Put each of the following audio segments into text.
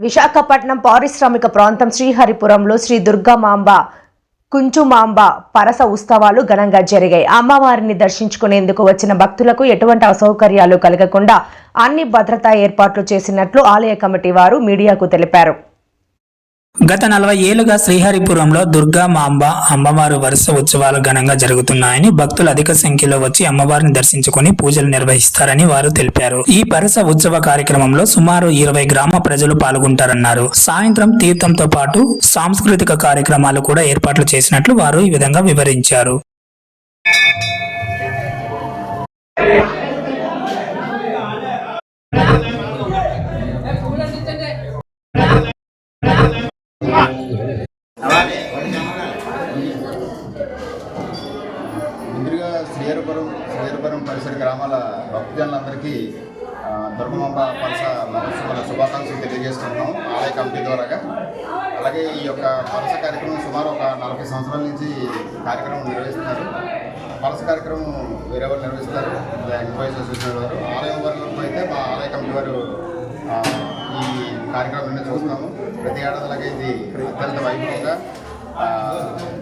విశాఖపట్నం పారిశ్రామిక ప్రాంతం శ్రీహరిపురంలో శ్రీ దుర్గామాంబ కుంచుమాంబ పరస ఉత్సవాలు ఘనంగా జరిగాయి. అమ్మవారిని దర్శించుకునేందుకు వచ్చిన భక్తులకు ఎటువంటి అసౌకర్యాలు కలగకుండా అన్ని భద్రతా ఏర్పాట్లు చేసినట్లు ఆలయ కమిటీ వారు మీడియాకు తెలిపారు. గత నలభై ఏళ్ళుగా శ్రీహరిపురంలో దుర్గా మాంబ అమ్మవారు వరుస ఉత్సవాలు ఘనంగా జరుగుతున్నాయని భక్తులు అధిక సంఖ్యలో వచ్చి అమ్మవారిని దర్శించుకుని పూజలు నిర్వహిస్తారని వారు తెలిపారు. ఈ వరుస ఉత్సవ కార్యక్రమంలో సుమారు ఇరవై గ్రామ ప్రజలు పాల్గొంటారన్నారు. సాయంత్రం తీర్థంతో పాటు సాంస్కృతిక కార్యక్రమాలు కూడా ఏర్పాట్లు చేసినట్లు వారు ఈ విధంగా వివరించారు. ముందుగా శ్రీహరిపురం శ్రీహరిపురం పరిసర గ్రామాల భక్తజనులందరికీ ఆ, దుర్గమాంబ మహోత్సవాల శుభాకాంక్షలు తెలియజేస్తున్నాం ఆలయ కమిటీ ద్వారాగా. అలాగే ఈ యొక్క పరస కార్యక్రమం సుమారు ఒక నలభై సంవత్సరాల నుంచి కార్యక్రమం నిర్వహిస్తున్నారు. పరస కార్యక్రమం వేరే వాళ్ళు నిర్వహిస్తారు ఎంప్లాయీస్ అసోసియేషన్ వారు. ఆలయం వరకు అయితే మా ఆలయ కమిటీ వారు ఈ కార్యక్రమాన్ని చూస్తాము. ప్రతి ఏడాదిలాగే ఇది అత్యంత వైభవంగా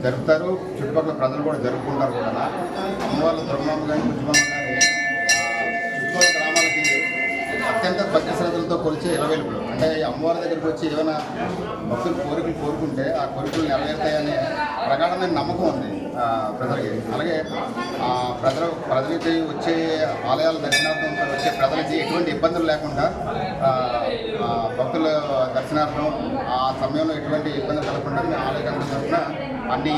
జరుపుతారు. చుట్టుపక్కల ప్రజలు కూడా జరుపుకుంటారు కూడా అమ్మవార్ల దుర్గమ్మ కానీ కుటుంబం కానీ చుట్టుపక్కల గ్రామాలకి అత్యంత భక్తి శ్రద్ధలతో కొలిచే ఇలవేలుపులు అంటే ఈ అమ్మవారి దగ్గరికి వచ్చి ఏమైనా భక్తులు కోరికలు కోరుకుంటే ఆ కోరికలు నెరవేరుతాయనే ప్రగాఢమైన నమ్మకం ఉంది ప్రజలకి. అలాగే ప్రజలు ప్రజలకి వచ్చే ఆలయాల దర్శనార్థం వచ్చే ప్రజలకి ఎటువంటి ఇబ్బందులు లేకుండా భక్తుల దర్శనార్థం ఆ సమయంలో ఎటువంటి ఇబ్బంది కలగకుండా మేము ఆలయ తరఫున అన్ని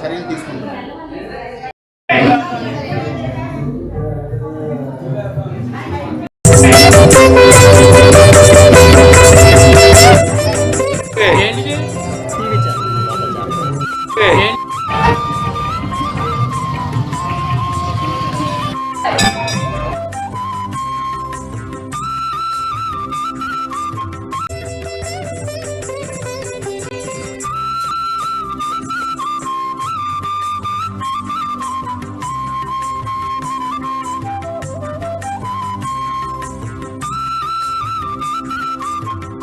చర్యలు తీసుకుంటున్నాం Hey.